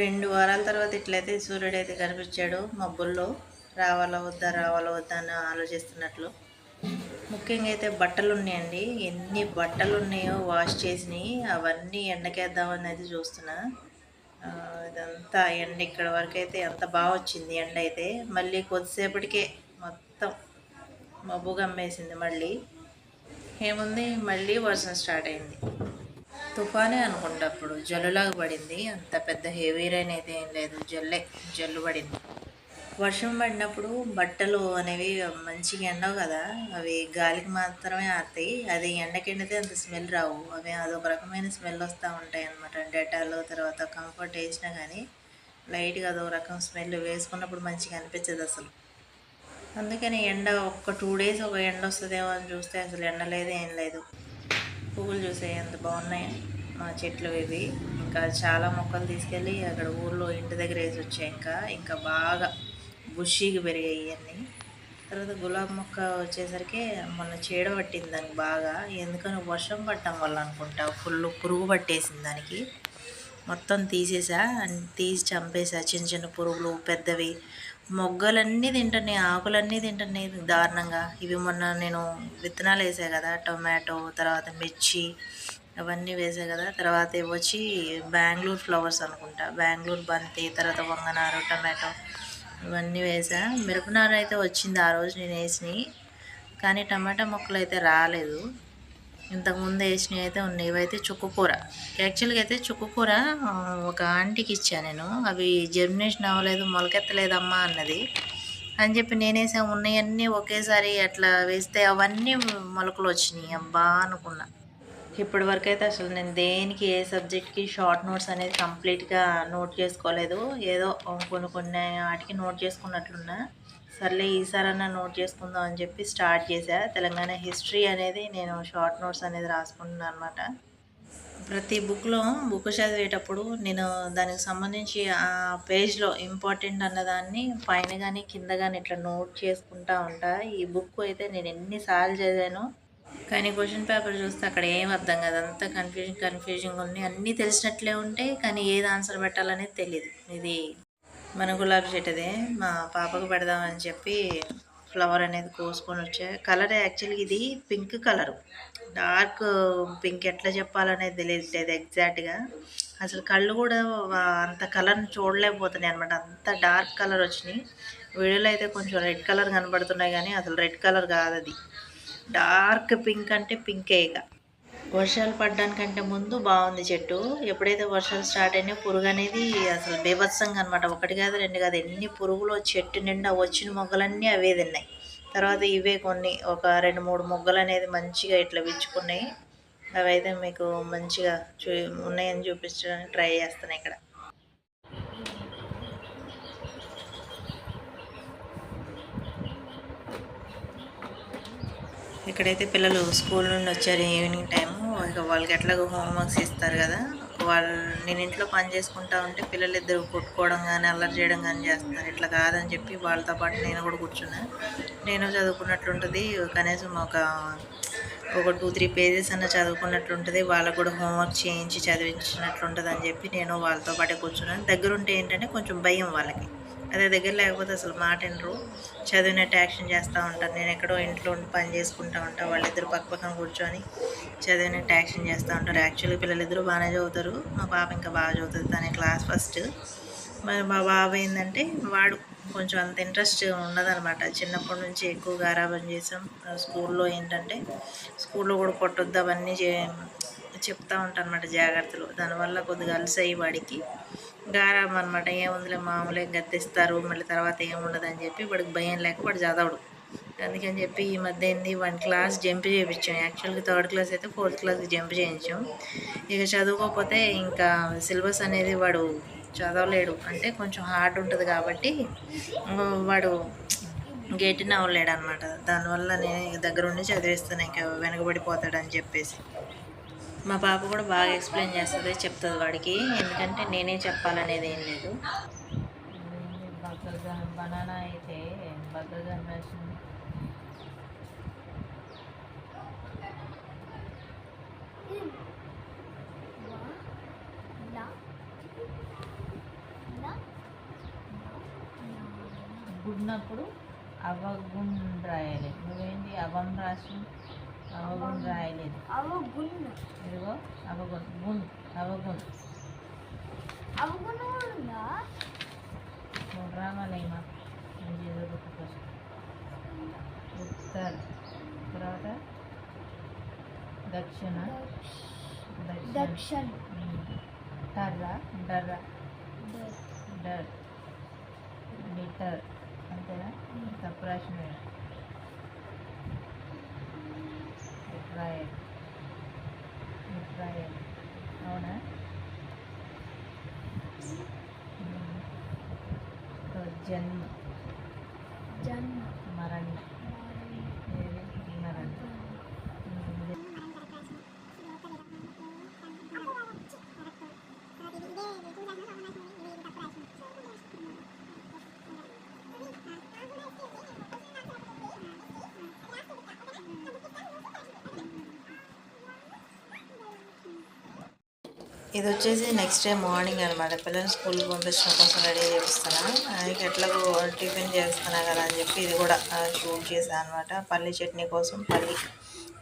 రెండు వారాల తర్వాత ఇట్లయితే సూర్యుడు అయితే కనిపించాడు మబ్బుల్లో. రావాలా వద్దా రావాలా వద్దా అని ఆలోచిస్తున్నట్లు. ముఖ్యంగా అయితే బట్టలు ఉన్నాయండి ఎన్ని బట్టలు ఉన్నాయో వాష్ చేసినాయి అవన్నీ ఎండకేద్దామని అయితే చూస్తున్నా. ఇదంతా ఎండ ఇక్కడ వరకు అయితే ఎంత బాగా వచ్చింది ఎండ అయితే. మళ్ళీ కొద్దిసేపటికే మొత్తం మబ్బు కమ్మేసింది మళ్ళీ. ఏముంది? మళ్ళీ వర్షం స్టార్ట్ అయింది. తుఫానే అనుకుంటా అప్పుడు. జల్లులాగా పడింది. అంత పెద్ద హెవీ రైన్ అయితే ఏం లేదు. జల్లే జల్లు పడింది. వర్షం పడినప్పుడు బట్టలు అనేవి మంచిగా ఎండవు కదా. అవి గాలికి మాత్రమే ఆరుతాయి. అది ఎండకెండితే అంత స్మెల్ రావు. అవి అదొక రకమైన స్మెల్ వస్తూ ఉంటాయి అన్నమాట. డెటాల్ తర్వాత కంఫర్ట్ వేసినా కానీ లైట్గా అదొక రకం స్మెల్ వేసుకున్నప్పుడు మంచిగా అనిపించదు అసలు. అందుకని ఎండ ఒక్క టూ డేస్ ఒక ఎండ వస్తుందేమో అని చూస్తే అసలు ఎండ లేదు ఏం లేదు. పువ్వులు చూసే ఎంత బాగున్నాయి. మా చెట్లు ఇవి. ఇంకా చాలా మొక్కలు తీసుకెళ్ళి అక్కడ ఊర్లో ఇంటి దగ్గర వేసి వచ్చాయి ఇంకా. ఇంకా బాగా బుషీగా పెరిగాయి ఇవన్నీ తర్వాత గులాబీ మొక్క వచ్చేసరికి మొన్న చీడ పట్టింది దానికి బాగా. ఎందుకని వర్షం పట్టడం వల్ల అనుకుంటా. ఫుల్ పురుగు పట్టేసింది దానికి. మొత్తం తీసేసా తీసి చంపేసా. చిన్న చిన్న పురుగులు పెద్దవి. మొగ్గలన్నీ తింటున్నాయి ఆకులన్నీ తింటున్నాయి దారుణంగా. ఇవి మొన్న నేను విత్తనాలు వేసాయి కదా టొమాటో తర్వాత మిర్చి అవన్నీ వేసాయి కదా. తర్వాత వచ్చి బెంగళూరు ఫ్లవర్స్ అనుకుంటా. బెంగళూరు బంతి తర్వాత వంగనారు టమాటో ఇవన్నీ వేసా. మిరపనారు అయితే వచ్చింది ఆ రోజు నేను వేసినాయి కానీ టమాటా మొక్కలు అయితే రాలేదు. ఇంతకుముందు వేసినవి అయితే ఉన్నాయి. ఇవైతే చుక్కకూర యాక్చువల్గా అయితే చుక్కకూర ఒక ఆంటీకి ఇచ్చాను నేను. అవి జర్మినేషన్ అవ్వలేదు మొలకెత్తలేదమ్మా అన్నది. అని చెప్పి నేనేసా ఉన్నాయన్నీ ఒకేసారి అట్లా వేస్తే అవన్నీ మొలకలు వచ్చినాయి అబ్బా అనుకున్నా. ఇప్పటి వరకు అయితే అసలు నేను దేనికి ఏ సబ్జెక్ట్కి షార్ట్ నోట్స్ అనేది కంప్లీట్గా నోట్ చేసుకోలేదు. ఏదో కొన్ని కొన్ని వాటికి నోట్ చేసుకున్నట్లున్నా. సర్లే ఈసారన్నా నోట్ చేసుకుందాం అని చెప్పి స్టార్ట్ చేశా. తెలంగాణ హిస్టరీ అనేది నేను షార్ట్ నోట్స్ అనేది రాసుకుంటున్నాను అనమాట ప్రతి బుక్లో బుక్ చదివేటప్పుడు నేను దానికి సంబంధించి ఆ పేజ్లో ఇంపార్టెంట్ అన్నదాన్ని పైన కానీ కింద కానీ ఇట్లా నోట్ చేసుకుంటా ఉంటా. ఈ బుక్ అయితే నేను ఎన్నిసార్లు చదివాను కానీ క్వశ్చన్ పేపర్ చూస్తే అక్కడ ఏం అర్థం కాదు. అంతా కన్ఫ్యూజన్ కన్ఫ్యూజింగ్ ఉన్నాయి. అన్నీ తెలిసినట్లే ఉంటాయి కానీ ఏది ఆన్సర్ పెట్టాలనేది తెలియదు ఇది మన గులాబీ చెట్టుదే. మా పాపకు పెడదామని చెప్పి ఫ్లవర్ అనేది కోసుకొని వచ్చా. కలర్ యాక్చువల్గా ఇది పింక్ కలరు. డార్క్ పింక్ ఎట్లా చెప్పాలనేది తెలియట్లేదు ఎగ్జాక్ట్గా. అసలు కళ్ళు కూడా అంత కలర్ని చూడలేకపోతున్నాయి అనమాట అంత డార్క్ కలర్ వచ్చినాయి. వీడియోలో అయితే కొంచెం రెడ్ కలర్ కనబడుతున్నాయి కానీ అసలు రెడ్ కలర్ కాదు అది డార్క్ పింక్ అంటే పింకే ఇక. వర్షాలు పడ్డానికంటే ముందు బాగుంది చెట్టు. ఎప్పుడైతే వర్షాలు స్టార్ట్ అయినా పురుగు అనేది అసలు బీభత్సంగా అనమాట ఒకటి కాదు రెండు కాదు ఎన్ని పురుగులు చెట్టు నిండా వచ్చిన మొగ్గలన్నీ అవే తిన్నాయి. తర్వాత ఇవే కొన్ని ఒక రెండు మూడు మొగ్గలు అనేది మంచిగా ఇట్లా విచ్చుకున్నాయి. అవి అయితే మీకు మంచిగా చూ ఉన్నాయని చూపించడానికి ట్రై చేస్తున్నాయి ఇక్కడ. ఇక్కడైతే పిల్లలు స్కూల్ నుండి వచ్చారు ఈవినింగ్ టైము. ఇక వాళ్ళకి ఎట్లాగో హోంవర్క్స్ ఇస్తారు కదా. వాళ్ళు నేను ఇంట్లో పని చేసుకుంటా ఉంటే పిల్లలు ఇద్దరు కొట్టుకోవడం కానీ అల్లరి చేయడం కానీ చేస్తున్నారు ఇట్లా కాదని చెప్పి వాళ్ళతో పాటు నేను కూడా కూర్చున్నా. నేను చదువుకున్నట్లుంటుంది. కనీసం ఒక ఒక టూ త్రీ పేజెస్ అన్న చదువుకున్నట్లుంటుంది. వాళ్ళకు కూడా హోంవర్క్ చేయించి చదివించినట్లుంటుంది అని చెప్పి నేను వాళ్ళతో పాటే కూర్చున్నాను. దగ్గర ఉంటే ఏంటంటే కొంచెం భయం వాళ్ళకి. అదే దగ్గర లేకపోతే అసలు మాట వినరు. చదివినట్టు యాక్షన్ చేస్తూ ఉంటారు. నేను ఎక్కడో ఇంట్లో ఉండి పని చేసుకుంటూ ఉంటాను వాళ్ళిద్దరు పక్క పక్కన కూర్చొని చదివినట్టు యాక్షన్ చేస్తూ ఉంటారు. యాక్చువల్లీ పిల్లలిద్దరూ బాగానే చదువుతారు. మా పాప ఇంకా బాగా చదువుతుంది. తనే క్లాస్ ఫస్ట్. మరి మా బాబు ఏంటంటే వాడు కొంచెం అంత ఇంట్రెస్ట్ ఉన్నదనమాట. చిన్నప్పటి నుంచి ఎక్కువ గారాబం చేసాం స్కూల్లో ఏంటంటే స్కూల్లో కూడా కొట్టొద్దు అవన్నీ చెప్తా ఉంటాను అనమాట జాగ్రత్తలు. దానివల్ల కొద్దిగా అలసయ్యి వాడికి. గారాబం అనమాట ఏముందిలే మామూలే గత్తిస్తారు మళ్ళీ తర్వాత ఏముండదు అని చెప్పి వాడికి భయం లేక వాడు చదవడు. అందుకని చెప్పి ఈ మధ్య ఏంది వన్ క్లాస్ జంప్ చేయించాం. యాక్చువల్గా థర్డ్ క్లాస్ అయితే ఫోర్త్ క్లాస్కి జంప్ చేయించాం. ఇక చదువుకోకపోతే ఇంకా సిలబస్ అనేది వాడు చదవలేడు. అంటే కొంచెం హార్డ్ ఉంటుంది కాబట్టి వాడు గేటిన అవ్వలేడు అనమాట దానివల్ల నేను దగ్గరుండి చదివేస్తాను చదివిస్తాను ఇంకా వెనకబడిపోతాడని చెప్పేసి. మా పాప కూడా బాగా ఎక్స్ప్లెయిన్ చేస్తుంది చెప్తుంది వాడికి. ఎందుకంటే నేనే చెప్పాలనేది ఏం లేదు. బనానా అయితే బగ్గగా అమ్మేస్తుంది గుడినప్పుడు అవ్వగుండ్రాయాలి నువ్వేంటి అవ్వం రాసి అవగుణ్ రాయలేదు అవగుణ ఇదిగో అవగుణ్ గుణ్ అవగుణ్ అవగుణ ఉందా మూడు రామాలేమా మంచి చదువుకు కోసం ఉత్తర్ తర్వాత దక్షిణ దక్షిణ దక్షిణ టర్ర డర్ర డర్ లీటర్ అంతేనా తప్పు రాసిన ఇట్రాయల్ ఇట్రాయల్ అవునా ఉమ్. సో జన్మ జన్మ ఇది వచ్చేసి నెక్స్ట్ డే మార్నింగ్ అనమాట పిల్లల్ని స్కూల్కి పంపించడం కోసం రెడీ చేపిస్తున్నా ఆయనకి ఎట్లాగో టిఫిన్ చేస్తున్నా కదా అని చెప్పి ఇది కూడా షూట్ చేశాను అనమాట పల్లి చట్నీ కోసం పల్లి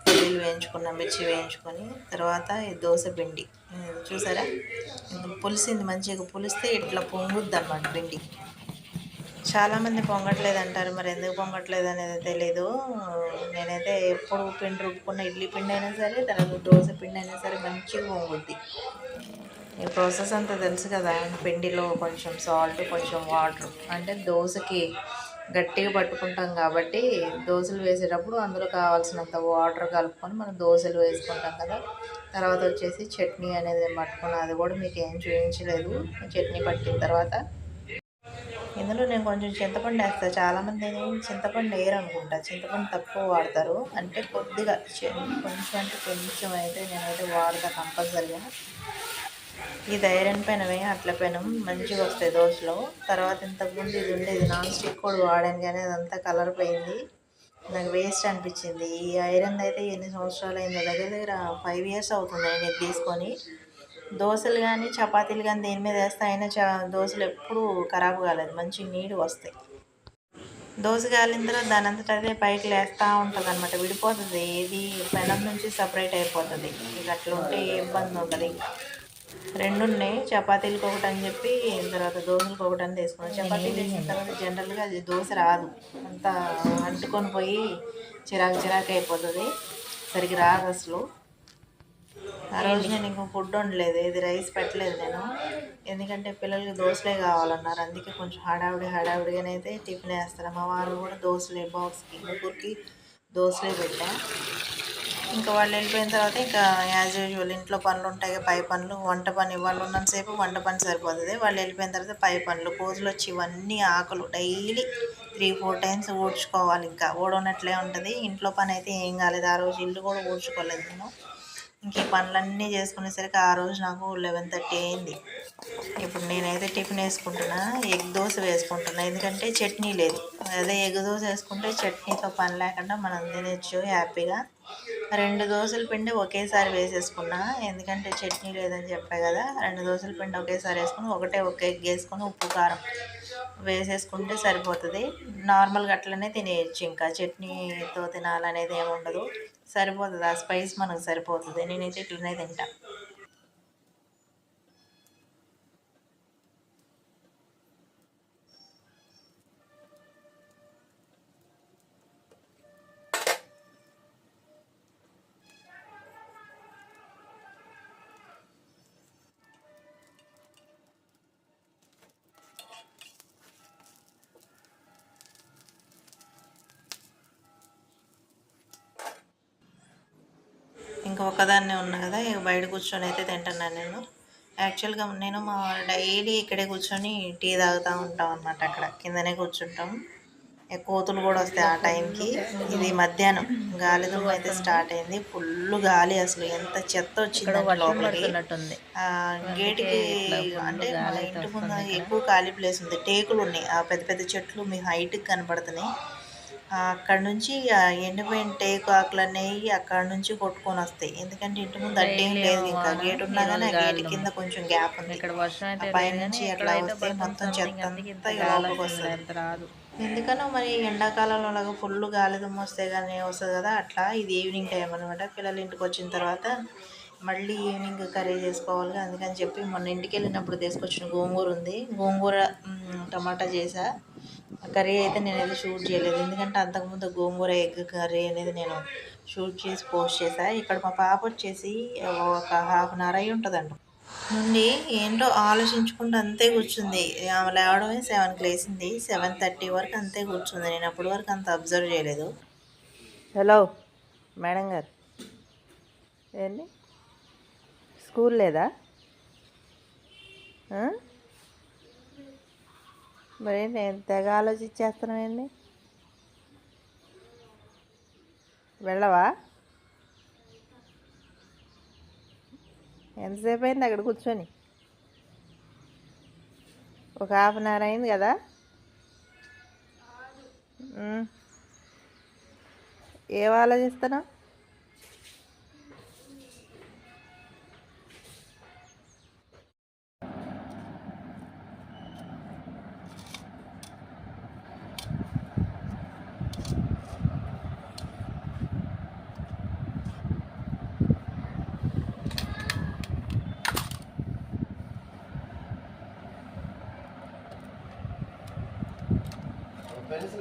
పల్లీలు వేయించుకున్న మిర్చి వేయించుకొని తర్వాత ఈ దోశ పిండి. చూసారా? పులిసింది మంచిగా పులిస్తే ఇట్లా పొంగుద్ది అనమాట పిండి. చాలామంది పొంగట్లేదు అంటారు మరి ఎందుకు పొంగట్లేదు అనేది తెలియదు నేనైతే ఎప్పుడు పిండి రుబ్బుకున్న ఇడ్లీ పిండి అయినా సరే తర్వాత దోశ పిండి అయినా సరే మంచిగా పొంగుద్ది ఈ ప్రాసెస్ అంతా తెలుసు కదా పిండిలో కొంచెం సాల్ట్ కొంచెం వాటర్. అంటే దోశకి గట్టిగా పట్టుకుంటాం కాబట్టి దోశలు వేసేటప్పుడు అందులో కావాల్సినంత వాటర్ కలుపుకొని మనం దోశలు వేసుకుంటాం కదా తర్వాత వచ్చేసి చట్నీ అనేది పట్టుకున్న అది కూడా మీకు ఏం చూపించలేదు చట్నీ పట్టిన తర్వాత ఇందులో నేను కొంచెం చింతపండు వేస్తాను చాలామంది చింతపండు వేయరు అనుకుంటా చింతపండు తక్కువ వాడతారు. అంటే కొద్దిగా కొంచెం అంటే కొంచెం అయితే నేనైతే వాడతా కంపల్సరిగా. ఇది ఐరన్ పెనమే అట్ల పెనం మంచిగా వస్తాయి దోశలో. తర్వాత ఇంతకుముందు ఇది ఉండేది నాన్ స్టిక్ కూడా వాడాను కానీ అదంతా కలర్ పోయింది. నాకు వేస్ట్ అనిపించింది. ఈ ఐరన్ అయితే ఎన్ని సంవత్సరాలు అయిందో దగ్గర దగ్గర ఫైవ్ ఇయర్స్ అవుతుంది. నేను తీసుకొని దోశలు కానీ చపాతీలు కానీ దేని మీద వేస్తే అయినా చా దోశలు ఎప్పుడూ ఖరాబ్ కాలేదు. మంచి నీడు వస్తాయి. దోశ కాలిన తర్వాత దాని అంతటా అదే పైకి లేస్తూ ఉంటుంది అనమాట విడిపోతుంది. ఏది పెనం నుంచి సపరేట్ అయిపోతుంది. ఇక అట్లా ఉంటే ఏ ఇబ్బంది ఉండదు. రెండు ఉన్నాయి చపాతీలకు ఒకటి అని చెప్పి తర్వాత దోశలకు ఒకటి అని తీసుకున్నాను చపాతీలు వేసిన తర్వాత జనరల్గా అది దోశ రాదు. అంతా అంటుకొని పోయి చిరాకు చిరాకు అయిపోతుంది. సరిగ్గా రాదు అసలు. ఆ రోజు నేను ఇంకో ఫుడ్ వండలేదు ఇది రైస్ పెట్టలేదు నేను. ఎందుకంటే పిల్లలకి దోశలే కావాలన్నారు. అందుకే కొంచెం హడావిడి హడావిడిగానైతే టిఫిన్ వేస్తారు. మా వారు కూడా దోశలే బాక్స్కి ముగ్గురికి దోశలే పెట్టా. ఇంకా వాళ్ళు వెళ్ళిపోయిన తర్వాత ఇంకా యాజ్ యూజువల్ ఇంట్లో పనులు ఉంటాయి పై పనులు వంట పని వాళ్ళు ఉన్నంతసేపు వంట పని సరిపోతుంది. వాళ్ళు వెళ్ళిపోయిన తర్వాత పై పనులు పూజలు వచ్చి ఇవన్నీ ఆకులు డైలీ త్రీ ఫోర్ టైమ్స్ ఊడ్చుకోవాలి ఇంకా. ఊడనట్లే ఉంటుంది. ఇంట్లో పని అయితే ఏం కాలేదు. ఆ రోజు ఇల్లు కూడా ఊడ్చుకోలేదు నేను. ఇంక ఈ పనులన్నీ చేసుకునేసరికి ఆ రోజు నాకు లెవెన్ థర్టీ అయింది. ఇప్పుడు నేనైతే టిఫిన్ వేసుకుంటున్నా ఎగ్ దోశ వేసుకుంటున్నా. ఎందుకంటే చట్నీ లేదు. అదే ఎగ్ దోశ వేసుకుంటే చట్నీతో పని లేకుండా మనం తినచ్చు హ్యాపీగా. రెండు దోశల పిండి ఒకేసారి వేసేసుకున్నా ఎందుకంటే చట్నీ లేదని చెప్పా కదా. రెండు దోశల పిండి ఒకేసారి వేసుకుని ఒకటే ఒక ఎగ్ వేసుకొని ఉప్పు కారం వేసేసుకుంటే సరిపోతుంది. నార్మల్గా అట్లనే తినేయచ్చు ఇంకా. చట్నీతో తినాలనేది ఏమి ఉండదు సరిపోతుంది. ఆ స్పైస్ మనకు సరిపోతుంది. నేనైతే ఇట్లనే తింటా. ఒక్కదాన్నే ఉన్నా కదా ఇక బయట కూర్చొని అయితే తింటున్నాను నేను. యాక్చువల్గా నేను మా డైలీ ఇక్కడే కూర్చొని టీ తాగుతూ ఉంటాం అన్నమాట అక్కడ. కిందనే కూర్చుంటాం. కోతులు కూడా వస్తాయి ఆ టైంకి. ఇది మధ్యాహ్నం. గాలి దుమ్ము అయితే స్టార్ట్ అయింది. ఫుల్ గాలి అసలు. ఎంత చెత్త వచ్చింది లోపలికి. ఆ గేటుకి అంటే మా ఇంటి ముందు ఎక్కువ ఖాళీ ప్లేస్ ఉంది. టేకులు ఉన్నాయి. ఆ పెద్ద పెద్ద చెట్లు మీ హైట్కి కనపడుతున్నాయి. అక్కడ నుంచి ఎండిపోయిన టేకు ఆకులు అనేవి అక్కడ నుంచి కొట్టుకొని వస్తాయి. ఎందుకంటే ఇంటి ముందు అడ్డేం లేదు. ఇంకా గేట్ ఉన్నా కానీ ఆ గేట్ కింద కొంచెం గ్యాప్ ఉంది. ఇక్కడ వర్షం అయితే ఆ పైనుంచి అట్లా వస్తే మొత్తం చెత్త అంతా లోపలికి వస్తుంది. ఎందుకనో మరి ఎండాకాలంలో లాగా ఫుల్ గాలి దుమ్ము వస్తే కానీ వస్తుంది కదా అట్లా ఇది ఈవినింగ్ టైం అనమాట పిల్లలు ఇంటికి వచ్చిన తర్వాత మళ్ళీ ఈవినింగ్ కర్రీ చేసుకోవాలి అందుకని చెప్పి మొన్న ఇంటికి వెళ్ళినప్పుడు తీసుకొచ్చిన గోంగూర ఉంది. గోంగూర టమాటా చేసా. కర్రీ అయితే నేను ఏది షూట్ చేయలేదు. ఎందుకంటే అంతకుముందు గోంగూర ఎగ్ కర్రీ అనేది నేను షూట్ చేసి పోస్ట్ చేశా ఇక్కడ మా పాప వచ్చేసి ఒక హాఫ్ అన్ అవర్ అయి ఉంటుందంట. నుండి ఏంటో ఆలోచించుకుంటూ అంతే కూర్చుంది. ఆమె లేవడమే సెవెన్కి లేచింది. సెవెన్ థర్టీ వరకు అంతే కూర్చుంది. నేను అప్పటి వరకు అంత అబ్జర్వ్ చేయలేదు. హలో మేడం గారు. ఏంటి స్కూల్ లేదా? మరి నేను తెగ ఆలోచించేస్తున్నానండి వెళ్ళవా? ఎంతసేపు అయింది అక్కడ కూర్చొని? ఒక హాఫ్ అన్ అవర్ అయింది కదా? ఏం ఆలోచిస్తున్నావు?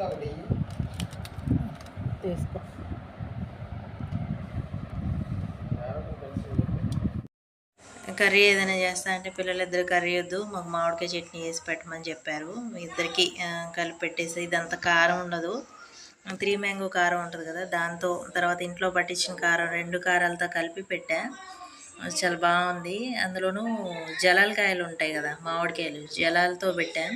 ఒకటి. తీసుకో. కర్రీ ఏదైనా చేస్తా అంటే పిల్లలు ఇద్దరు కర్రీ వద్దు మాకు మామిడికాయ చట్నీ చేసి పెట్టమని చెప్పారు. మీ ఇద్దరికి కలిపి పెట్టేసి ఇదంతా కారం ఉండదు. త్రీ మ్యాంగో కారం ఉంటుంది కదా దాంతో తర్వాత ఇంట్లో పట్టించిన కారం రెండు కారాలతో కలిపి పెట్టా. చాలా బాగుంది. అందులోనూ జలాలకాయలు ఉంటాయి కదా మామిడికాయలు జలాలతో పెట్టాం.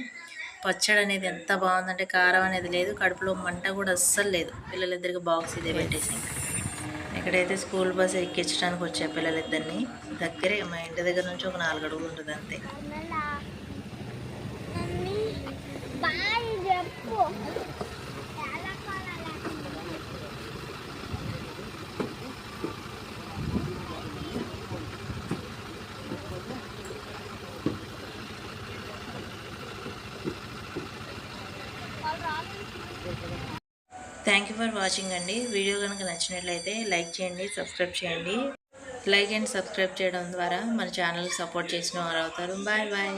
పచ్చడి అనేది ఎంత బాగుందంటే కారం అనేది లేదు కడుపులో మంట కూడా అస్సలు లేదు. పిల్లలిద్దరికి బాక్స్ ఇదే పెట్టేసి. ఇక్కడైతే స్కూల్ బస్ ఎక్కించడానికి వచ్చే పిల్లలిద్దరిని. దగ్గరే మా ఇంటి దగ్గర నుంచి ఒక నాలుగు అడుగులు ఉంటుంది అంతే. బాయ్ చెప్పు. థ్యాంక్ యూ ఫర్ వాచింగ్ అండి. వీడియో కనుక నచ్చినట్లయితే లైక్ చేయండి సబ్స్క్రైబ్ చేయండి. లైక్ అండ్ సబ్స్క్రైబ్ చేయడం ద్వారా మన ఛానల్ సపోర్ట్ చేసిన వారు అవుతారు. Bye bye